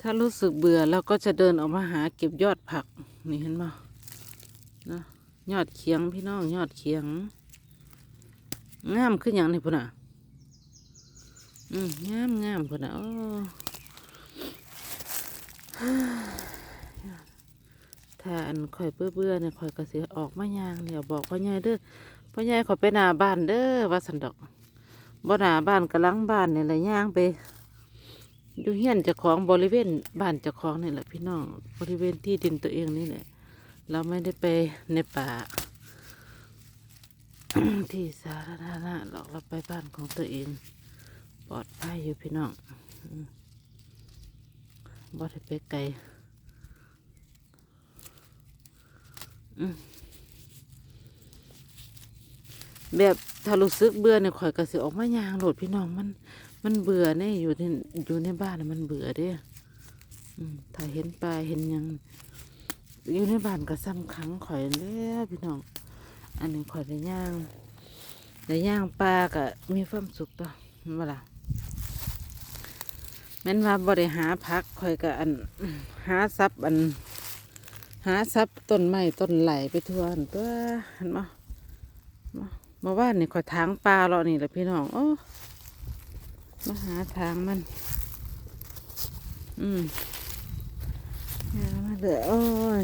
ถ้ารู้สึกเบื่อเราก็จะเดินออกมาหาเก็บยอดผัก นี่เห็นไหมนะยอดเขียงพี่น้องยอดเขียงงามขึ้นอย่างนี้พุ่นอะอืมงามงามพุ่นอะโอ้ถ้าอันข่อยเบื่อเบื่อเนี่ยข่อยก็สิออกมายางเดี๋ยวบอกพ่อใหญ่เด้อพ่อใหญ่ขอไปหน้าบ้านเด้อว่าสันดอกบ่หน้าบ้านกำลังบ้านนี่แหละย่างไป อยู่เฮียนเจ้าของบริเวณบ้านเจ้าของนี่แหละพี่น้องบริเวณที่ดินตัวเองนี่แหละเราไม่ได้ไปในป่า ที่สาธารณะหรอกเราไปบ้านของตัวเอง ปลอดภัยอยู่พี่น้องบ่ได้ไปไกล แบบถ้ารู้สึกเบื่อเนี่ยข่อยก็สิออกมายางโหลดพี่น้องมัน มันเบื่อเนี่ยอยู่ในอยู่ในบ้านน่ะมันเบื่อเด้อถ้าเห็นปลาเห็นยัง อยู่ในบ้านก็ซ้ำครั้งข่อยแล้วพี่น้อง อันนี้ข่อยได้ย่างได้ย่างปลาก็มีความสุขตัวเวลาแม่นว่าบ่ได้หาพักข่อยก็อันหาซับอัน หาซับต้นไม้ต้นไหลไปทั่วนตัวเห็นบ่มา มาว่านี่ขอทางปลาเรานี่แหละพี่น้องโอ้มาหาทางมัน อืมหามาเด้อโอ้ย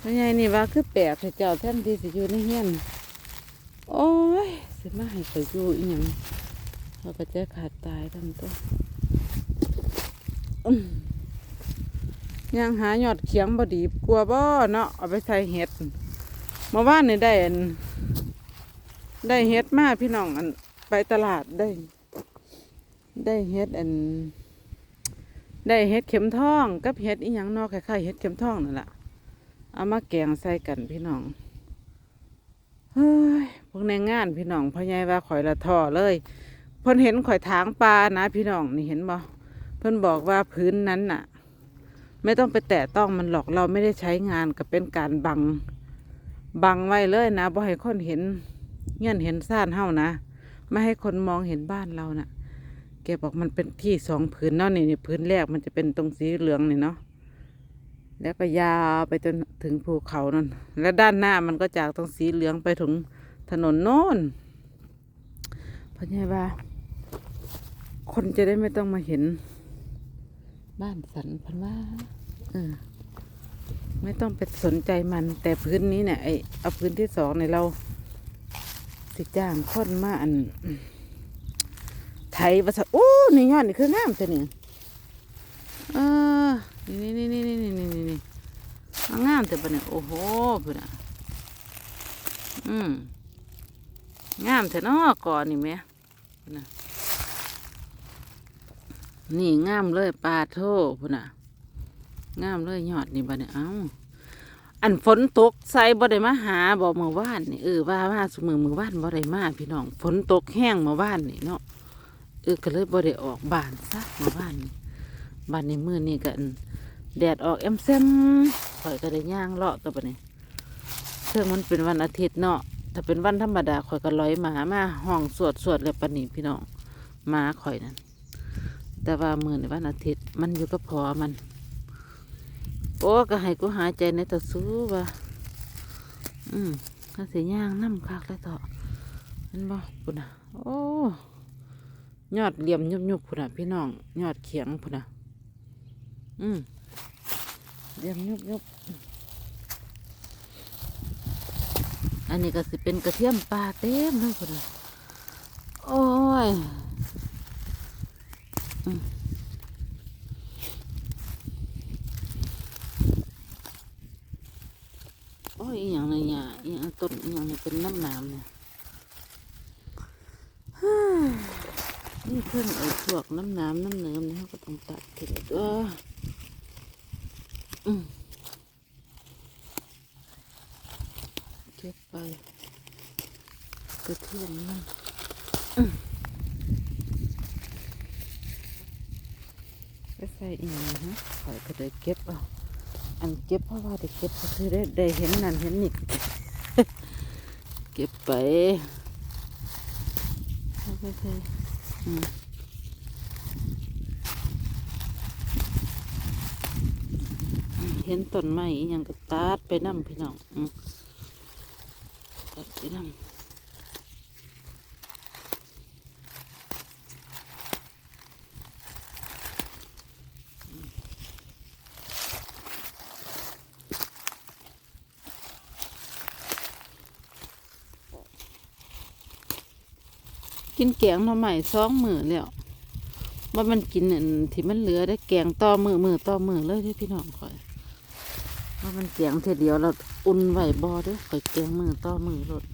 พ่อใหญ่นี่ว่าคือแปลกให้เจ้าแท่นที่สิอยู่ในเฮียนโอ้ยสิมาให้ข่อยู่อีหยังเขาก็จะขาดตายทั้งตัวย่างหายอดเขียงบอดีกลัวบ่เนาะเอาไปใส่เห็ดเมื่านนี่ได้อัน ได้เห็ดมาพี่น้องอันไปตลาดได้ ได้เห็ดอัน ได้เห็ดเข็มทองกับเห็ดอีหยังนอกคล้ายๆเห็ดเข็มทองนั่นแหละเอามาแกงใส่กันพี่น้องเฮ้ยพวกในงานพี่น้องพ่อใหญ่ว่าข่อยละท่อเลยเพิ่นเห็นข่อยถางปลานะ พี่น้องนี่เห็นบ่เพิ่นบอกว่าพื้นนั้นน่ะ ไม่ต้องไปแตะต้องมันหรอกเราไม่ได้ใช้งานก็เป็นการบังบังไว้เลยนะบ่ให้คนเห็น เงี้ยนเห็นซ่านเฮานะไม่ให้คนมองเห็นบ้านเรานะ่ะแกบอกมันเป็นที่สองผืนเนาะนี่นี่ผืนแรกมันจะเป็นตรงสีเหลืองนี่เนาะแล้วก็ยาวไปจนถึงภูเขานั่นและด้านหน้ามันก็จากตรงสีเหลืองไปถึงถนนโน้นเพราะไงว่า คนจะได้ไม่ต้องมาเห็น บ้านสันพันว่าเออไม่ต้องไปสนใจมัน แต่พื้นนี้เนี่ยไอเอาพื้นที่สองเนี่ยเรา สิจ้างคนมาอันไทยภาษาโอ้นี่ยอดนี่คืองามเท่นี่เออนี่นี่นี่นี่นี่นี่นี่นี่งามแต่ปะเนี่ยโอ้โหเพื่อนอะอืมงามแต่นอก่อนนี่แหม่พุ่นน่ะนี่งามเลยปลาโทพุ่นน่ะงามเลยยอดนี่บัดเนี่ยเอ้า อันฝนตกใส่บ่ได้มาหาบ่เมื่อวานนี่เออว่าว่าสมือมือวานบ่ได้มาพี่น้องฝนตกแห้งเมื่อวานนี่เนาะเออก็เลยบ่ได้ออกบ้านซะเมื่อวานนี่บ้านในมือนี้ก็อันแดดออกแอมแซมข่อยก็ได้ย่างเลาะตัวบัดนี้เพิ่งมันเป็นวันอาทิตย์เนาะถ้าเป็นวันธรรมดาข่อยก็ลอยหมามาห้องสวดสวดเลยปนนี้พี่น้องหมาข่อยนั่นแต่ว่ามือในวันอาทิตย์มันอยู่กับพอมัน โอ้ก็ให้กูหายใจในตะสู้ว่าอืมถ้าเสียย่างน้ำคักแล้วต่อมันบ่พุ่นอะโอ้ยอดเหลี่ยมยุบยุบพุ่นอะพี่น้องยอดเขียงพุ่นอะอืมเหลี่ยมยุบยุบอันนี้ก็สิเป็นกระเทียมปลาเต็มเลยพุ่นอะโอ้ยโอ้ยอหย่างไรเนี่ยอหย่าง ต้นอย่างนี้เป็นน้ำน้ำเนี่ยนี่เพิ่งไอ้พวกน้ำน้ำน้ำเนื้อนี่เขาก็ต้องตัดทิ้งตัวอืมเก็บไปกระเทียมมันอืมไปใส่อีกนะฮะขอยก็เลยเก็บเอาอันเก็บเพราะว่าได้เก็บก็คือได้ได้เห็นนั่นเห็นนี่ ก็บไปไปไปอืมเห็นต้นไม้ยังก็ตัดไปนั่มพี่น้องตัดไปนั่ม กินแกงหน่อไม้สองมือแล้วว่ามันกินอันที่มันเหลือได้แกงต่อมือมือต่อมือเลยที่พี่น้องคอยว่ามันเสียงเทเดียวเราอุ่นไหวบอเด้อข่อยเกียงมือต่อมือรถ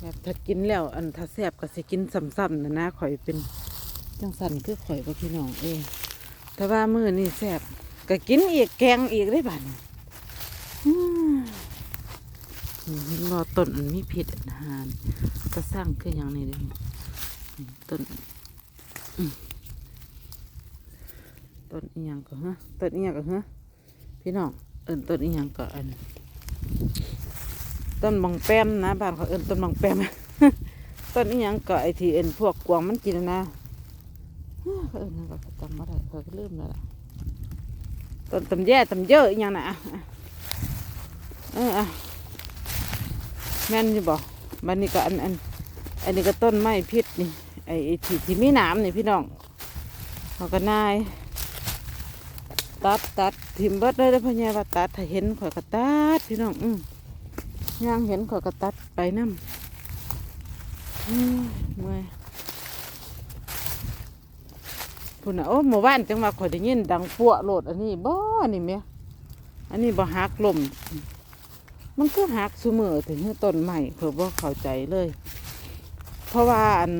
แบบถ้ากินแล้วอันถ้าแซ่บก็สิกินซ้ำๆนะนะข่อยเป็นจังสันคือข่อยว่าพี่น้องเองแต่ว่ามือนี่แซ่บก็กินอีกแกงอีกได้บ้านอืม เห็นบ่ต้นอันมีพิษอาหารก็สร้างคืออย่างนี้เด้อต้นต้นอีหยังก็ฮะต้นอีหยังก็ฮะพี่น้องเอิ้นต้นอีหยังก็อันต้นบังแป้มนะบ้านเขาเอิ้นต้นบังแป้มต้นอีหยังก็ไอทีเอิ้นพวกกวางมันกินนะเขาเอิ้นหยังก็จำไม่ได้เขาก็ลืมแล้วล่ะต้นตำแย่ตำเยอะอีหยังนะอะเอออะ แม่นอยู่บ่บันนี้ก็อันอันอันนี้ก็ต้นไม้พิษนี่ไอ้ที่ที่มีหนามนี่พี่น้องเขาก็นาย ตัดตัดทิมเบิดเลยแล้วพ่อใหญ่ว่าตัดถ้าเห็นข่อยก็ตัดพี่น้องอืมย่างเห็นข่อยก็ตัดไปน้ำอืมเมื่อยพุ่นน่ะโอ้หมู่บ้านจังว่าข่อยได้ยินดังปั่วโลดอันนี้บ่นี่แม่อันนี้บ่หักลม มันก็หักซุมือถึงต้นใหม่เพื่อบ่าเข้าใจเลย เพราะว่าอัน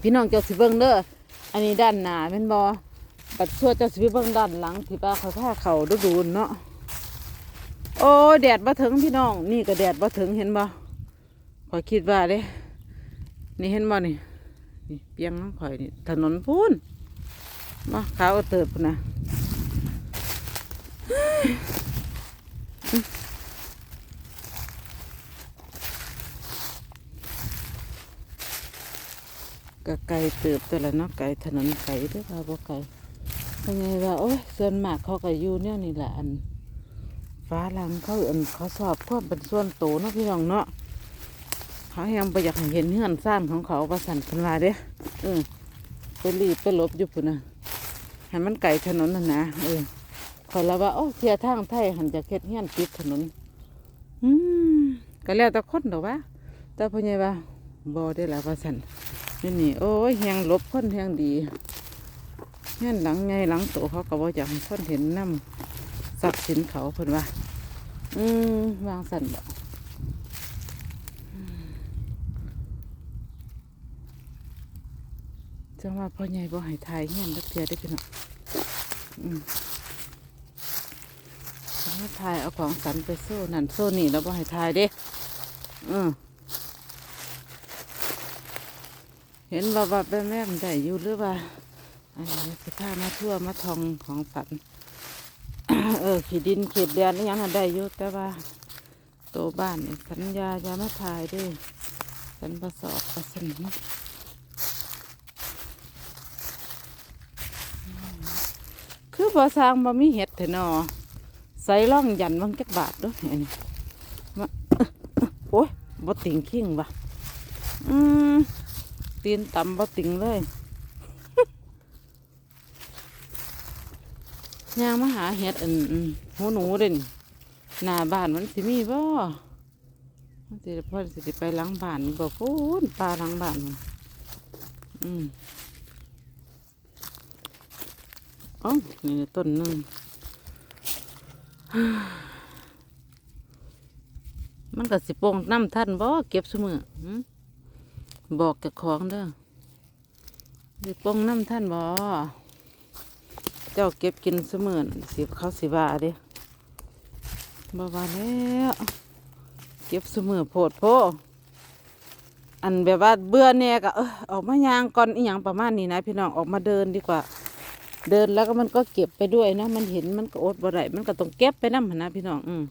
พี่น้องเจ้าสิเบิ่งเด้ออันนี้ด้านหน้าแม่นบ่บัดชั่วเจ้าสิเบิ่งด้านหลังที่ป้าเขาพาเขาดูดูนเนาะโอ้แดดบ่ถึงพี่น้อง นี่ก็แดดบ่ถึงเห็นบ่ขอยคิดว่าเด้ นี่เห็นบ่นี่นี่เปียงน้องข่อยนี่ถนนพูนมาขาวเอาเติบนะ ก็ไกลเติบแต่ละเนาะไกลถนนไกลเด้อว่าบ่ไกลเป็นไงว่าโอ้ยส่วนมากเขาก็อยู่เนี่ยนี่แหละอันฟ้าหลังเขาอันเขาสอบความเป็นส่วนโตวเนาะพี่น้องเนาะเขายังไปอยากเห็นเฮือนซ่านของเขาประสันกันมาเด้อเออไปรีบไปลบอยู่ปุ่นนะให้มันไก่ถนนน่ะนะเออขอยละว่าโอ้เทียทางไทยหันจะเค็ดเฮือนติดถนน อืมก็แล้วแต่คนดอว่าแต่พ่อใหญ่ว่าบ่ได้ละประสัน นี่นี่โอ้ยเฮียงลบคนเฮียงดีเงี้ยหลังไงหลังโตเขาก็บ่อยากให้คนเห็นน้ำทรัพย์สินเขาเพิ่นว่า อืมวางสันบ่อืมจังว่าพ่อใหญ่บ่ให้ทายเงี้ยนักเทียได้อพี่น้องอืมจังว่าทายเอาของสันไปโซ่นั่นโซ่นี่แล้วบ่ให้ทายเด้อืม เห็นว่าว่าแม่แม่มได้อยู่หรือว่า อันนี้สิพามาทั่วมาทองของฝัน เออขีดินเขตแดนนี่ยังได้อยู่แต่ว่าโตวบ้านนี่สัญญาอย่ามาถ่ายด้วยสันประสอบประสนิคือบ่สร้างบ่มีเห็ดเถอะนอใส่ร่องยันวังจักบาทด้วยนนี้มาโอ้ยบ่ติงขิงว่ะอืม ตีนต่ำบ่ติงเลยยางมาหาเห็ดอันอันหูหนูเด่นหน้าบ้านมันสิมีบ่มันสิพ่อสิได้ไปหลังบ้านบ่พูนปลาหลังบ้านมันอืมอ๋อนี่ต้นนึงมันก็สิโป่งน้ำท่านบ่เก็บสมือ บอกกับของเด้อสิโป่งน้ำท่านบ่เจ้าเก็บกินเสมือนสิเขาสิว่าเด้บ่ว่าแล้วเก็บเสมือโพดโพอันแบบว่าเบื่อแน่ก็เออออกมายางก่อนอีหยังประมาณนี้นะ พี่น้องออกมาเดินดีกว่า เดินแล้วก็มันก็เก็บไปด้วยนะ มันเห็นมันก็อดบ่ได้มันก็ต้องเก็บไปนำหนนะพี่น้อง อืม